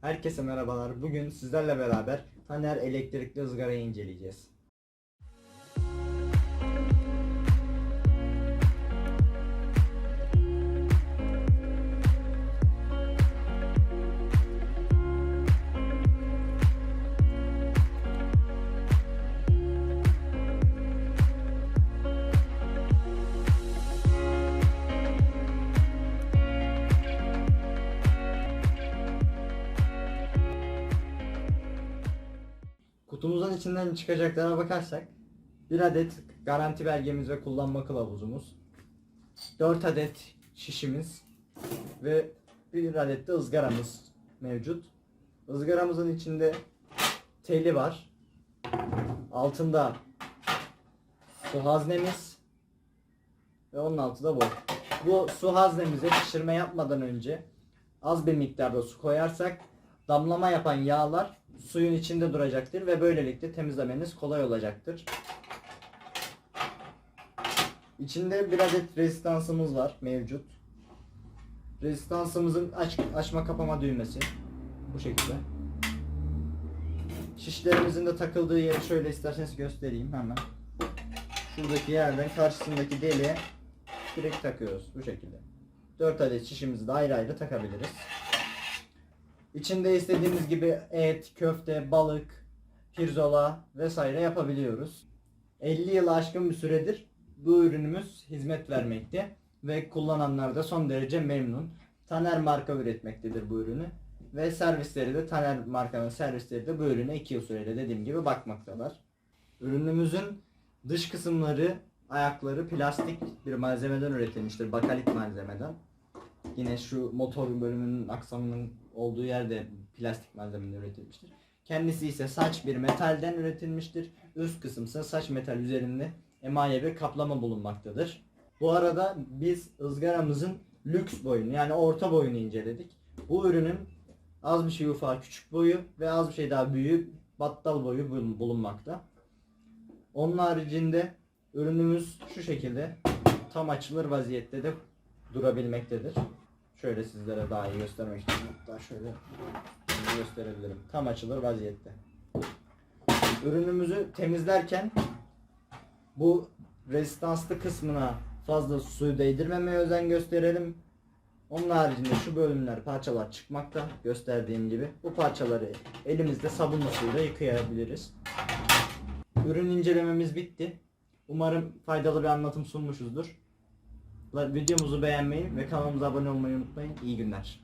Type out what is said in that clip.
Herkese merhabalar. Bugün sizlerle beraber Taner elektrikli ızgarayı inceleyeceğiz. Kutumuzun içinden çıkacaklara bakarsak bir adet garanti belgemiz ve kullanma kılavuzumuz, 4 adet şişimiz ve bir adet de ızgaramız mevcut. Izgaramızın içinde teli var. Altında su haznemiz ve onun altı da bu. Bu su haznemize pişirme yapmadan önce az bir miktarda su koyarsak damlama yapan yağlar suyun içinde duracaktır ve böylelikle temizlemeniz kolay olacaktır. İçinde bir adet rezistansımız var mevcut. Rezistansımızın aç, açma kapama düğmesi bu şekilde. Şişlerimizin de takıldığı yeri şöyle isterseniz göstereyim hemen. Şuradaki yerden karşısındaki deliğe direkt takıyoruz bu şekilde. 4 adet şişimizi de ayrı ayrı takabiliriz. İçinde istediğimiz gibi et, köfte, balık, pirzola vesaire yapabiliyoruz. 50 yıl aşkın bir süredir bu ürünümüz hizmet vermekte ve kullananlar da son derece memnun. Taner marka üretmektedir bu ürünü ve servisleri de Taner markanın servisleri de bu ürüne 2 yıl süreyle dediğim gibi bakmaktalar. Ürünümüzün dış kısımları, ayakları plastik bir malzemeden üretilmiştir. Bakalit malzemeden. Yine şu motor bölümünün aksamının olduğu yerde plastik malzemeden üretilmiştir. Kendisi ise saç bir metalden üretilmiştir. Üst kısım ise saç metal üzerinde emaye bir kaplama bulunmaktadır. Bu arada biz ızgaramızın lüks boyunu yani orta boyunu inceledik. Bu ürünün az bir şey ufağı küçük boyu ve az bir şey daha büyüğü battal boyu bulun- bulunmakta. Onun haricinde ürünümüz şu şekilde tam açılır vaziyette de durabilmektedir. Şöyle sizlere daha iyi göstermek için hatta şöyle gösterebilirim. Tam açılır vaziyette. Ürünümüzü temizlerken bu rezistanslı kısmına fazla suyu değdirmemeye özen gösterelim. Onun haricinde şu bölümler parçalar çıkmakta gösterdiğim gibi. Bu parçaları elimizde sabunla suyla yıkayabiliriz. Ürün incelememiz bitti. Umarım faydalı bir anlatım sunmuşuzdur. Videomuzu beğenmeyi ve kanalımıza abone olmayı unutmayın. İyi günler.